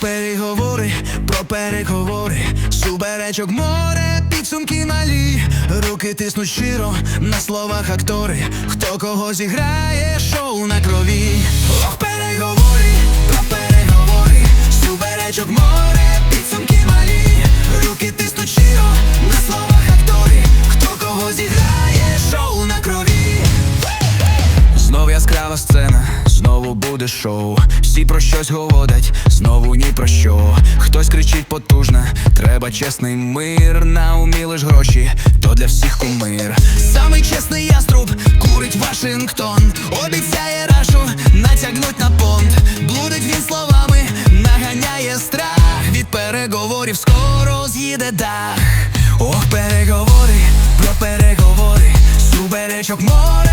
переговори, про переговори, суперечок море, підсумки малі, руки тиснуть щиро на словах актори, хто кого зіграє, шоу на крові. Шоу. Всі про щось говорять, знову ні про що. Хтось кричить потужно, треба чесний мир. На умі лиш гроші, то для всіх кумир. Самий чесний яструб курить Вашингтон. Обіцяє рашу, натягнуть на понт. Блудить він словами, наганяє страх. Від переговорів скоро з'їде дах. Ох, переговори, про переговори, суперечок море,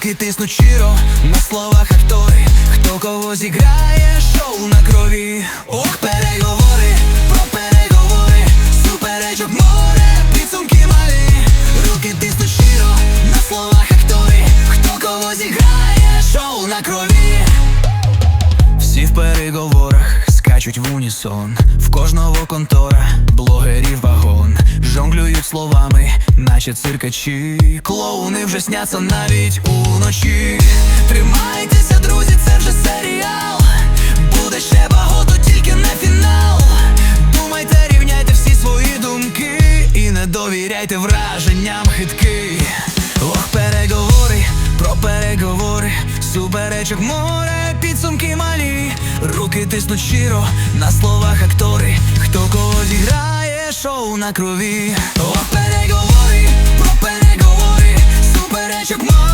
руки тиснуть щиро, на словах актори, хто кого зіграє, шоу на крові. Ох, переговори, про переговори, суперечок море, підсумки малі, руки тиснуть щиро, на словах актори, хто кого зіграє, шоу на крові. Всі в переговорах скачуть в унісон, в кожного контора, блогерів вагон, жонглюють словами, наче циркачі. Клоуни вже сняться навіть уночі. Тримайтеся, друзі, це вже серіал. Буде ще багато, тільки не фінал. Думайте, рівняйте всі свої думки і не довіряйте враженням хитки. Ох, переговори, про переговори, суперечок море, підсумки малі, руки тиснуть щиро, на словах актори, хто кого зіграє, шоу на крові. Суперечок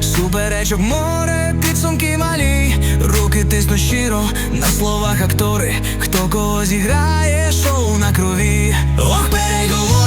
суперечок море, підсумки малі, руки тисну щиро, на словах актори, хто кого зіграє, шоу на крові. Ох, переговори